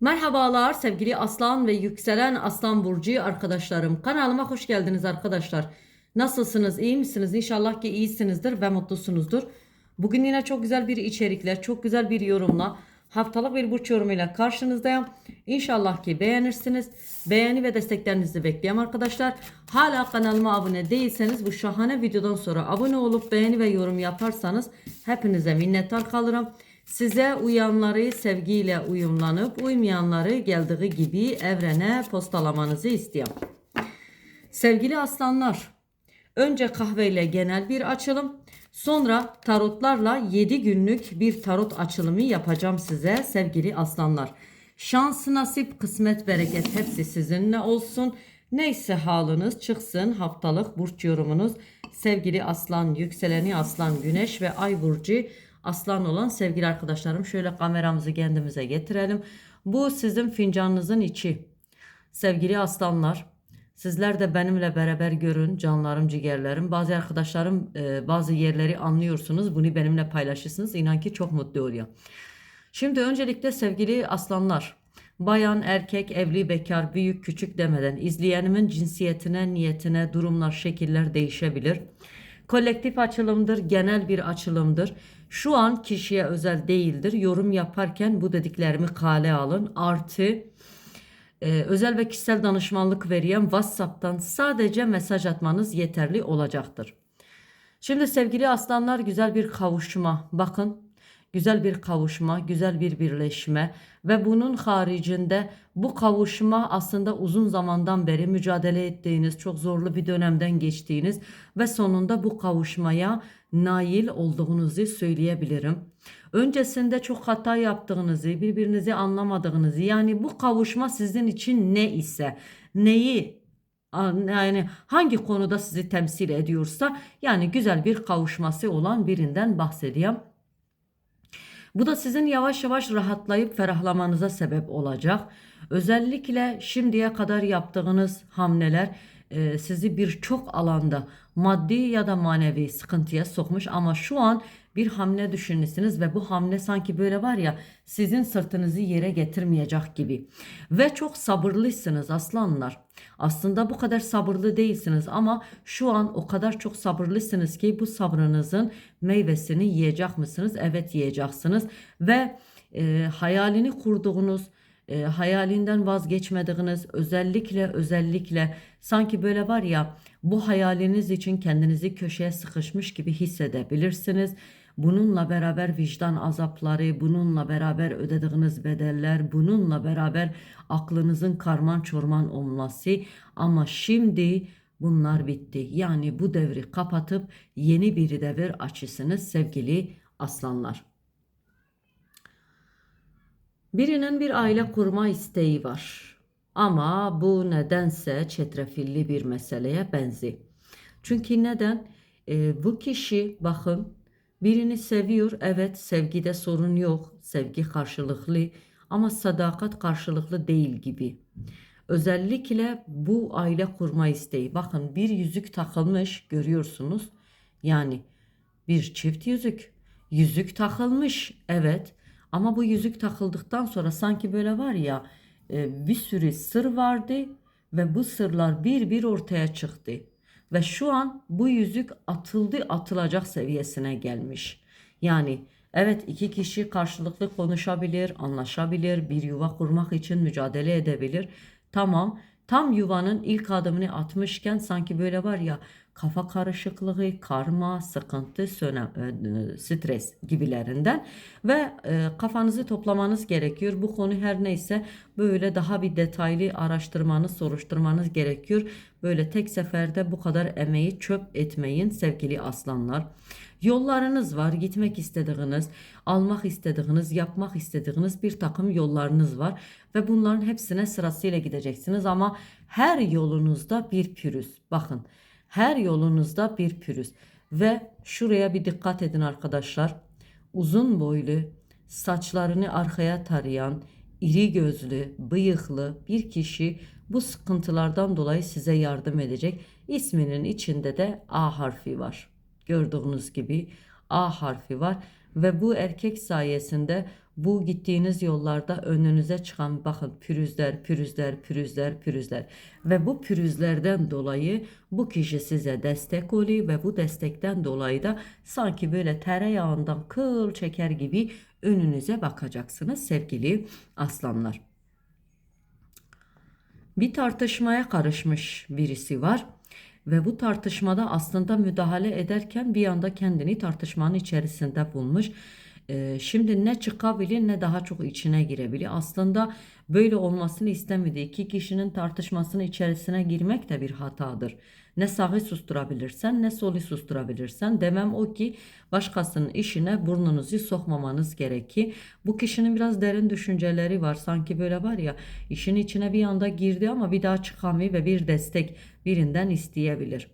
Merhabalar sevgili Aslan ve yükselen Aslan Burcu arkadaşlarım. Kanalıma hoş geldiniz arkadaşlar. Nasılsınız? İyi misiniz? İnşallah ki iyisinizdir ve mutlusunuzdur. Bugün yine çok güzel bir içerikle, çok güzel bir yorumla, haftalık bir burç yorumuyla karşınızdayım. İnşallah ki beğenirsiniz. Beğeni ve desteklerinizi bekliyorum arkadaşlar. Hala kanalıma abone değilseniz bu şahane videodan sonra abone olup beğeni ve yorum yaparsanız hepinize minnettar kalırım. Size uyanları sevgiyle uyumlanıp uymayanları geldiği gibi evrene postalamanızı istiyorum. Sevgili aslanlar, önce kahveyle genel bir açılım, sonra tarotlarla 7 günlük bir tarot açılımı yapacağım size sevgili aslanlar. Şans, nasip, kısmet, bereket hepsi sizinle olsun. Neyse halınız çıksın haftalık burç yorumunuz. Sevgili aslan, yükseleni aslan, güneş ve ay burcu aslan olan sevgili arkadaşlarım şöyle kameramızı kendimize getirelim. Bu sizin fincanınızın içi. Sevgili aslanlar, sizler de benimle beraber görün canlarım, ciğerlerim. Bazı arkadaşlarım e, bazı yerleri anlıyorsunuz. Bunu benimle paylaşırsınız. İnan ki çok mutlu oluyor. Şimdi öncelikle sevgili aslanlar, bayan, erkek, evli, bekar, büyük, küçük demeden izleyenimin cinsiyetine, niyetine, durumlar, şekiller değişebilir. Kolektif açılımdır, genel bir açılımdır. Şu an kişiye özel değildir. Yorum yaparken bu dediklerimi kale alın. Artı e, özel ve kişisel danışmanlık veren WhatsApp'tan sadece mesaj atmanız yeterli olacaktır. Şimdi sevgili aslanlar güzel bir kavuşma. Bakın güzel bir kavuşma, güzel bir birleşme ve bunun haricinde bu kavuşma aslında uzun zamandan beri mücadele ettiğiniz, çok zorlu bir dönemden geçtiğiniz ve sonunda bu kavuşmaya nail olduğunuzu söyleyebilirim. Öncesinde çok hata yaptığınızı, birbirinizi anlamadığınızı, yani bu kavuşma sizin için ne ise, neyi yani hangi konuda sizi temsil ediyorsa yani güzel bir kavuşması olan birinden bahsedeyim. Bu da sizin yavaş yavaş rahatlayıp ferahlamanıza sebep olacak. Özellikle şimdiye kadar yaptığınız hamleler e, sizi birçok alanda maddi ya da manevi sıkıntıya sokmuş ama şu an bir hamle düşünürsünüz ve bu hamle sanki böyle var ya sizin sırtınızı yere getirmeyecek gibi. Ve çok sabırlısınız aslanlar. Aslında bu kadar sabırlı değilsiniz ama şu an o kadar çok sabırlısınız ki bu sabrınızın meyvesini yiyecek misiniz? Evet yiyeceksiniz ve e, hayalini kurduğunuz e, hayalinden vazgeçmediğiniz özellikle özellikle sanki böyle var ya bu hayaliniz için kendinizi köşeye sıkışmış gibi hissedebilirsiniz. Bununla beraber vicdan azapları, bununla beraber ödediğiniz bedeller, bununla beraber aklınızın karman çorman olması ama şimdi bunlar bitti. Yani bu devri kapatıp yeni bir devir açısınız sevgili aslanlar. Birinin bir aile kurma isteği var. Ama bu nedense çetrefilli bir meseleye benzi. Çünkü neden? E, bu kişi bakın birini seviyor. Evet sevgide sorun yok. Sevgi karşılıklı ama sadakat karşılıklı değil gibi. Özellikle bu aile kurma isteği. Bakın bir yüzük takılmış görüyorsunuz. Yani bir çift yüzük. Yüzük takılmış. Evet. Ama bu yüzük takıldıktan sonra sanki böyle var ya e, bir sürü sır vardı ve bu sırlar bir bir ortaya çıktı. Ve şu an bu yüzük atıldı atılacak seviyesine gelmiş. Yani evet iki kişi karşılıklı konuşabilir, anlaşabilir, bir yuva kurmak için mücadele edebilir. Tamam tam yuvanın ilk adımını atmışken sanki böyle var ya kafa karışıklığı, karma, sıkıntı, sönem, e, stres gibilerinden ve e, kafanızı toplamanız gerekiyor. Bu konu her neyse böyle daha bir detaylı araştırmanız, soruşturmanız gerekiyor. Böyle tek seferde bu kadar emeği çöp etmeyin sevgili aslanlar. Yollarınız var, gitmek istediğiniz, almak istediğiniz, yapmak istediğiniz bir takım yollarınız var ve bunların hepsine sırasıyla gideceksiniz ama her yolunuzda bir pürüz. Bakın her yolunuzda bir pürüz. Ve şuraya bir dikkat edin arkadaşlar. Uzun boylu, saçlarını arkaya tarayan, iri gözlü, bıyıklı bir kişi bu sıkıntılardan dolayı size yardım edecek. İsminin içinde de A harfi var. Gördüğünüz gibi A harfi var. Ve bu erkek sayesinde bu gittiğiniz yollarda önünüze çıkan bakın pürüzler, pürüzler, pürüzler, pürüzler. Ve bu pürüzlerden dolayı bu kişi size destek oluyor ve bu destekten dolayı da sanki böyle tereyağından kıl çeker gibi önünüze bakacaksınız sevgili aslanlar. Bir tartışmaya karışmış birisi var ve bu tartışmada aslında müdahale ederken bir anda kendini tartışmanın içerisinde bulmuş. Ee, şimdi ne çıkabilir ne daha çok içine girebilir. Aslında böyle olmasını istemediği iki kişinin tartışmasının içerisine girmek de bir hatadır. Ne sağı susturabilirsen ne solu susturabilirsen demem o ki başkasının işine burnunuzu sokmamanız gerekir. Bu kişinin biraz derin düşünceleri var. Sanki böyle var ya işin içine bir anda girdi ama bir daha çıkamıyor ve bir destek birinden isteyebilir.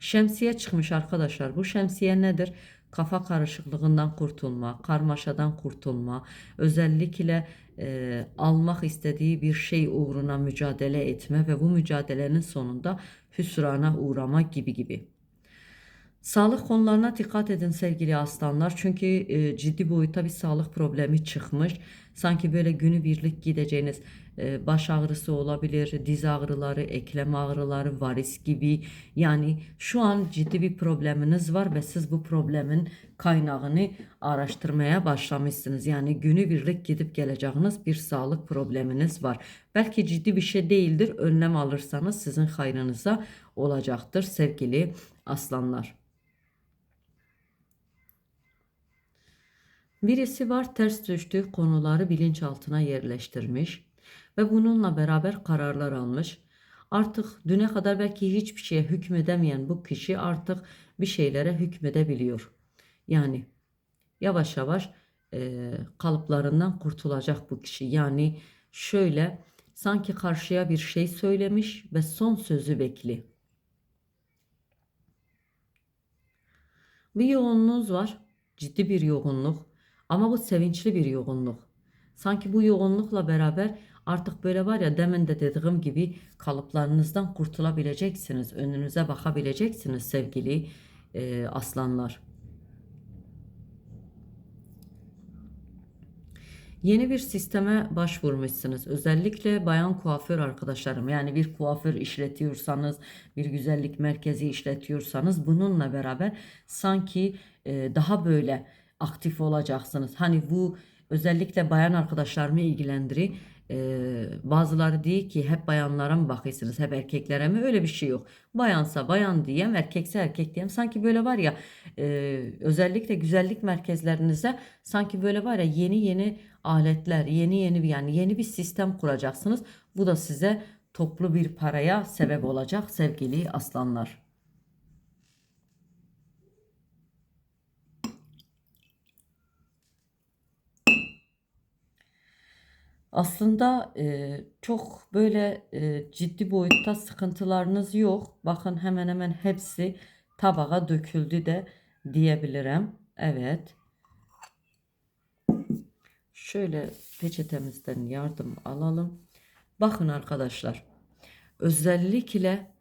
Şemsiye çıkmış arkadaşlar. Bu şemsiye nedir? Kafa karışıklığından kurtulma, karmaşadan kurtulma, özellikle e, almak istediği bir şey uğruna mücadele etme ve bu mücadelenin sonunda hüsrana uğrama gibi gibi. Sağlık konularına dikkat edin sevgili aslanlar. Çünkü e, ciddi boyutta bir sağlık problemi çıkmış. Sanki böyle günübirlik gideceğiniz e, baş ağrısı olabilir, diz ağrıları, eklem ağrıları, varis gibi. Yani şu an ciddi bir probleminiz var ve siz bu problemin kaynağını araştırmaya başlamışsınız. Yani günübirlik gidip geleceğiniz bir sağlık probleminiz var. Belki ciddi bir şey değildir. Önlem alırsanız sizin hayrınıza olacaktır sevgili aslanlar. Birisi var ters düştüğü konuları bilinçaltına yerleştirmiş ve bununla beraber kararlar almış. Artık düne kadar belki hiçbir şeye hükmedemeyen bu kişi artık bir şeylere hükmedebiliyor. Yani yavaş yavaş e, kalıplarından kurtulacak bu kişi. Yani şöyle sanki karşıya bir şey söylemiş ve son sözü bekli. Bir yoğunluğunuz var. Ciddi bir yoğunluk. Ama bu sevinçli bir yoğunluk. Sanki bu yoğunlukla beraber artık böyle var ya demin de dediğim gibi kalıplarınızdan kurtulabileceksiniz. Önünüze bakabileceksiniz sevgili e, aslanlar. Yeni bir sisteme başvurmuşsunuz. Özellikle bayan kuaför arkadaşlarım. Yani bir kuaför işletiyorsanız, bir güzellik merkezi işletiyorsanız bununla beraber sanki e, daha böyle aktif olacaksınız. Hani bu özellikle bayan arkadaşlarımı ilgilendiriyor. Ee, bazıları diyor ki hep bayanlara mı bakıyorsunuz hep erkeklere mi öyle bir şey yok. Bayansa bayan diyem erkekse erkek diyem sanki böyle var ya e, özellikle güzellik merkezlerinize sanki böyle var ya yeni yeni aletler yeni yeni yani yeni bir sistem kuracaksınız. Bu da size toplu bir paraya sebep olacak sevgili aslanlar. Aslında e, çok böyle e, ciddi boyutta sıkıntılarınız yok. Bakın hemen hemen hepsi tabağa döküldü de diyebilirim. Evet. Şöyle peçetemizden yardım alalım. Bakın arkadaşlar. Özellikle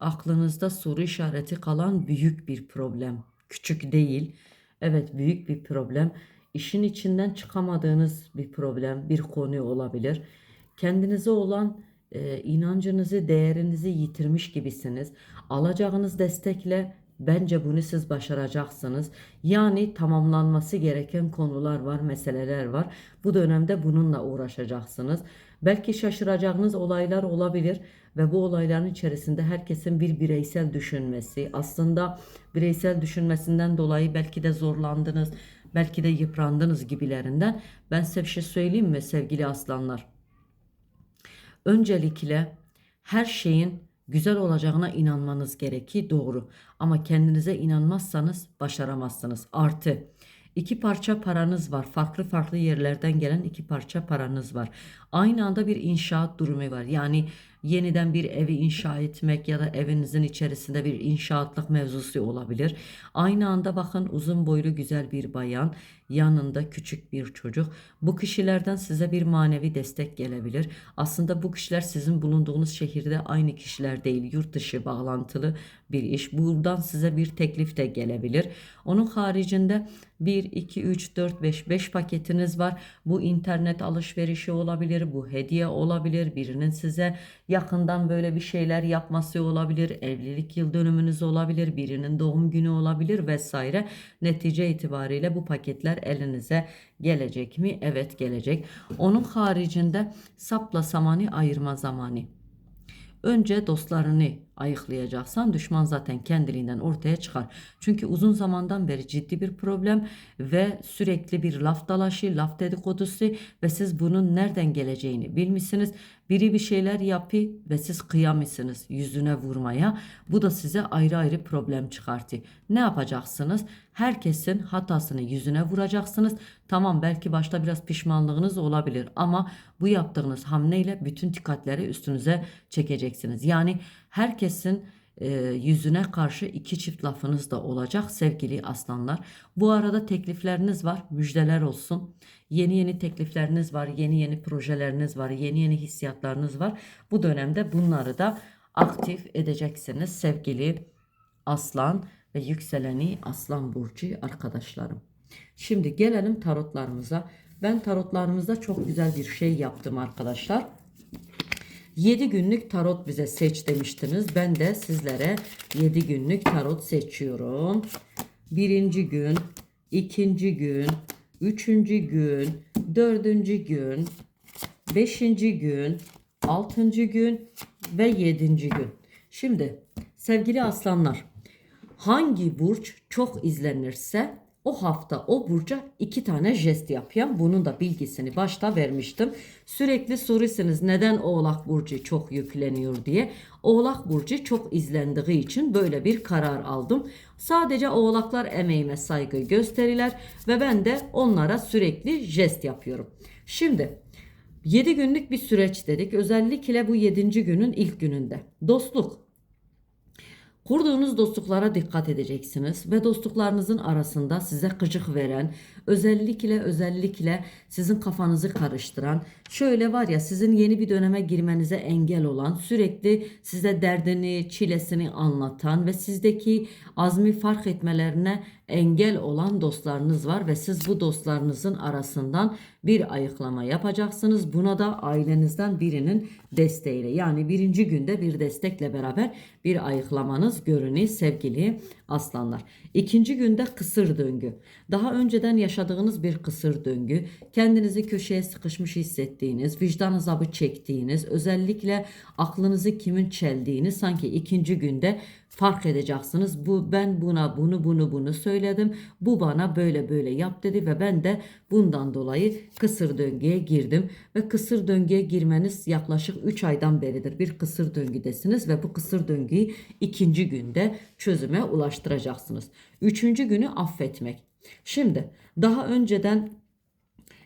aklınızda soru işareti kalan büyük bir problem. Küçük değil. Evet büyük bir problem işin içinden çıkamadığınız bir problem, bir konu olabilir. Kendinize olan e, inancınızı, değerinizi yitirmiş gibisiniz. Alacağınız destekle bence bunu siz başaracaksınız. Yani tamamlanması gereken konular var, meseleler var. Bu dönemde bununla uğraşacaksınız. Belki şaşıracağınız olaylar olabilir ve bu olayların içerisinde herkesin bir bireysel düşünmesi, aslında bireysel düşünmesinden dolayı belki de zorlandınız belki de yıprandınız gibilerinden. Ben size bir şey söyleyeyim mi sevgili aslanlar? Öncelikle her şeyin güzel olacağına inanmanız gerekir doğru. Ama kendinize inanmazsanız başaramazsınız. Artı iki parça paranız var. Farklı farklı yerlerden gelen iki parça paranız var. Aynı anda bir inşaat durumu var. Yani yeniden bir evi inşa etmek ya da evinizin içerisinde bir inşaatlık mevzusu olabilir. Aynı anda bakın uzun boylu güzel bir bayan yanında küçük bir çocuk. Bu kişilerden size bir manevi destek gelebilir. Aslında bu kişiler sizin bulunduğunuz şehirde aynı kişiler değil, yurt dışı bağlantılı bir iş. Buradan size bir teklif de gelebilir. Onun haricinde 1, 2, 3, 4, 5, 5 paketiniz var. Bu internet alışverişi olabilir, bu hediye olabilir, birinin size yakından böyle bir şeyler yapması olabilir, evlilik yıl dönümünüz olabilir, birinin doğum günü olabilir vesaire. Netice itibariyle bu paketler elinize gelecek mi? Evet gelecek. Onun haricinde sapla samanı ayırma zamanı. Önce dostlarını ayıklayacaksan düşman zaten kendiliğinden ortaya çıkar. Çünkü uzun zamandan beri ciddi bir problem ve sürekli bir laf dalaşı, laf dedikodusu ve siz bunun nereden geleceğini bilmişsiniz. Biri bir şeyler yapı ve siz kıyamıyorsunuz yüzüne vurmaya. Bu da size ayrı ayrı problem çıkartı. Ne yapacaksınız? Herkesin hatasını yüzüne vuracaksınız. Tamam belki başta biraz pişmanlığınız olabilir ama bu yaptığınız hamleyle bütün dikkatleri üstünüze çekeceksiniz. Yani herkesin e, yüzüne karşı iki çift lafınız da olacak sevgili aslanlar. Bu arada teklifleriniz var. Müjdeler olsun. Yeni yeni teklifleriniz var. Yeni yeni projeleriniz var. Yeni yeni hissiyatlarınız var. Bu dönemde bunları da aktif edeceksiniz sevgili aslan ve yükseleni aslan burcu arkadaşlarım. Şimdi gelelim tarotlarımıza. Ben tarotlarımızda çok güzel bir şey yaptım arkadaşlar. 7 günlük tarot bize seç demiştiniz. Ben de sizlere 7 günlük tarot seçiyorum. Birinci gün, ikinci gün, üçüncü gün, dördüncü gün, beşinci gün, altıncı gün ve yedinci gün. Şimdi sevgili aslanlar hangi burç çok izlenirse o hafta o burca iki tane jest yapayım. Bunun da bilgisini başta vermiştim. Sürekli soruyorsunuz neden Oğlak Burcu çok yükleniyor diye. Oğlak Burcu çok izlendiği için böyle bir karar aldım. Sadece oğlaklar emeğime saygı gösterirler ve ben de onlara sürekli jest yapıyorum. Şimdi 7 günlük bir süreç dedik. Özellikle bu 7. günün ilk gününde. Dostluk, Kurduğunuz dostluklara dikkat edeceksiniz ve dostluklarınızın arasında size gıcık veren, özellikle özellikle sizin kafanızı karıştıran, şöyle var ya sizin yeni bir döneme girmenize engel olan, sürekli size derdini, çilesini anlatan ve sizdeki azmi fark etmelerine engel olan dostlarınız var ve siz bu dostlarınızın arasından bir ayıklama yapacaksınız. Buna da ailenizden birinin desteğiyle yani birinci günde bir destekle beraber bir ayıklamanız görünüyor sevgili aslanlar. İkinci günde kısır döngü. Daha önceden yaşadığınız bir kısır döngü. Kendinizi köşeye sıkışmış hissettiğiniz, vicdan azabı çektiğiniz, özellikle aklınızı kimin çeldiğini sanki ikinci günde fark edeceksiniz. Bu ben buna bunu bunu bunu söyledim. Bu bana böyle böyle yap dedi ve ben de bundan dolayı kısır döngüye girdim ve kısır döngüye girmeniz yaklaşık 3 aydan beridir bir kısır döngüdesiniz ve bu kısır döngüyü ikinci günde çözüme ulaştıracaksınız. Üçüncü günü affetmek. Şimdi daha önceden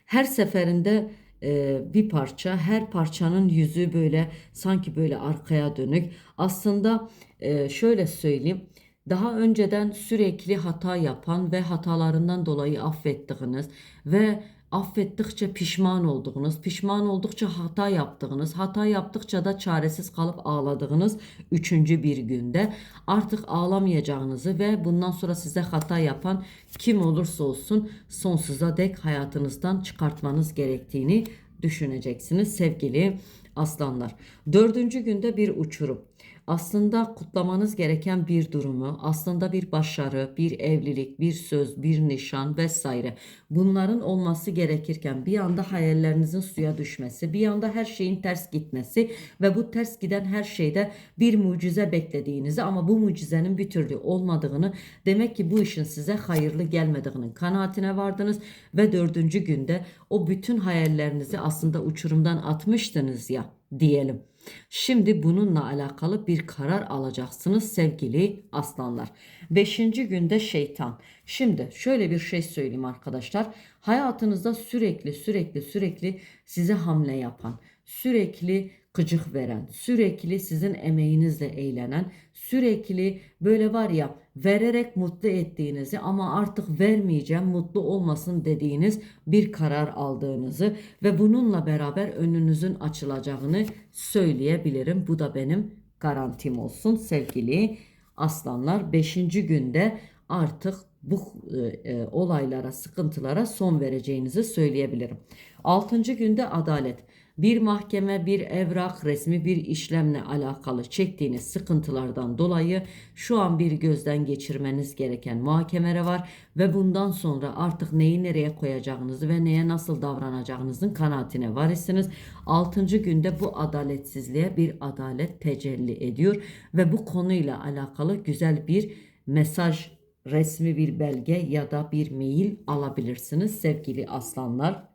her seferinde e, bir parça her parçanın yüzü böyle sanki böyle arkaya dönük aslında e, şöyle söyleyeyim daha önceden sürekli hata yapan ve hatalarından dolayı affettiğiniz ve affettikçe pişman olduğunuz, pişman oldukça hata yaptığınız, hata yaptıkça da çaresiz kalıp ağladığınız üçüncü bir günde artık ağlamayacağınızı ve bundan sonra size hata yapan kim olursa olsun sonsuza dek hayatınızdan çıkartmanız gerektiğini düşüneceksiniz. Sevgili aslanlar. Dördüncü günde bir uçurum aslında kutlamanız gereken bir durumu, aslında bir başarı, bir evlilik, bir söz, bir nişan vesaire. Bunların olması gerekirken bir anda hayallerinizin suya düşmesi, bir anda her şeyin ters gitmesi ve bu ters giden her şeyde bir mucize beklediğinizi ama bu mucizenin bir türlü olmadığını, demek ki bu işin size hayırlı gelmediğinin kanaatine vardınız ve dördüncü günde o bütün hayallerinizi aslında uçurumdan atmıştınız ya diyelim. Şimdi bununla alakalı bir karar alacaksınız sevgili aslanlar. Beşinci günde şeytan. Şimdi şöyle bir şey söyleyeyim arkadaşlar. Hayatınızda sürekli sürekli sürekli size hamle yapan, sürekli gıcık veren, sürekli sizin emeğinizle eğlenen, sürekli böyle var ya vererek mutlu ettiğinizi ama artık vermeyeceğim mutlu olmasın dediğiniz bir karar aldığınızı ve bununla beraber önünüzün açılacağını söyleyebilirim. Bu da benim garantim olsun sevgili aslanlar. 5. günde artık bu e, e, olaylara, sıkıntılara son vereceğinizi söyleyebilirim. 6. günde adalet. Bir mahkeme, bir evrak, resmi bir işlemle alakalı çektiğiniz sıkıntılardan dolayı şu an bir gözden geçirmeniz gereken muhakemere var ve bundan sonra artık neyi nereye koyacağınızı ve neye nasıl davranacağınızın kanaatine varısınız. 6. günde bu adaletsizliğe bir adalet tecelli ediyor ve bu konuyla alakalı güzel bir mesaj, resmi bir belge ya da bir mail alabilirsiniz sevgili aslanlar.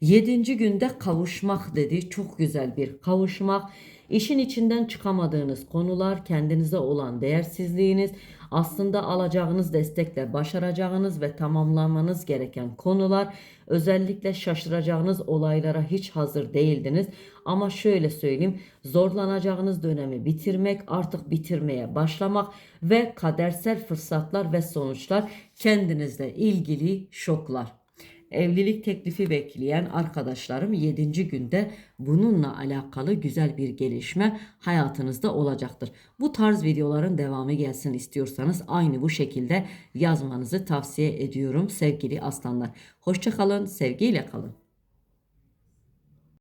Yedinci günde kavuşmak dedi. Çok güzel bir kavuşmak. İşin içinden çıkamadığınız konular, kendinize olan değersizliğiniz, aslında alacağınız destekle başaracağınız ve tamamlamanız gereken konular, özellikle şaşıracağınız olaylara hiç hazır değildiniz. Ama şöyle söyleyeyim, zorlanacağınız dönemi bitirmek, artık bitirmeye başlamak ve kadersel fırsatlar ve sonuçlar kendinizle ilgili şoklar. Evlilik teklifi bekleyen arkadaşlarım 7. günde bununla alakalı güzel bir gelişme hayatınızda olacaktır. Bu tarz videoların devamı gelsin istiyorsanız aynı bu şekilde yazmanızı tavsiye ediyorum sevgili aslanlar. Hoşçakalın, sevgiyle kalın.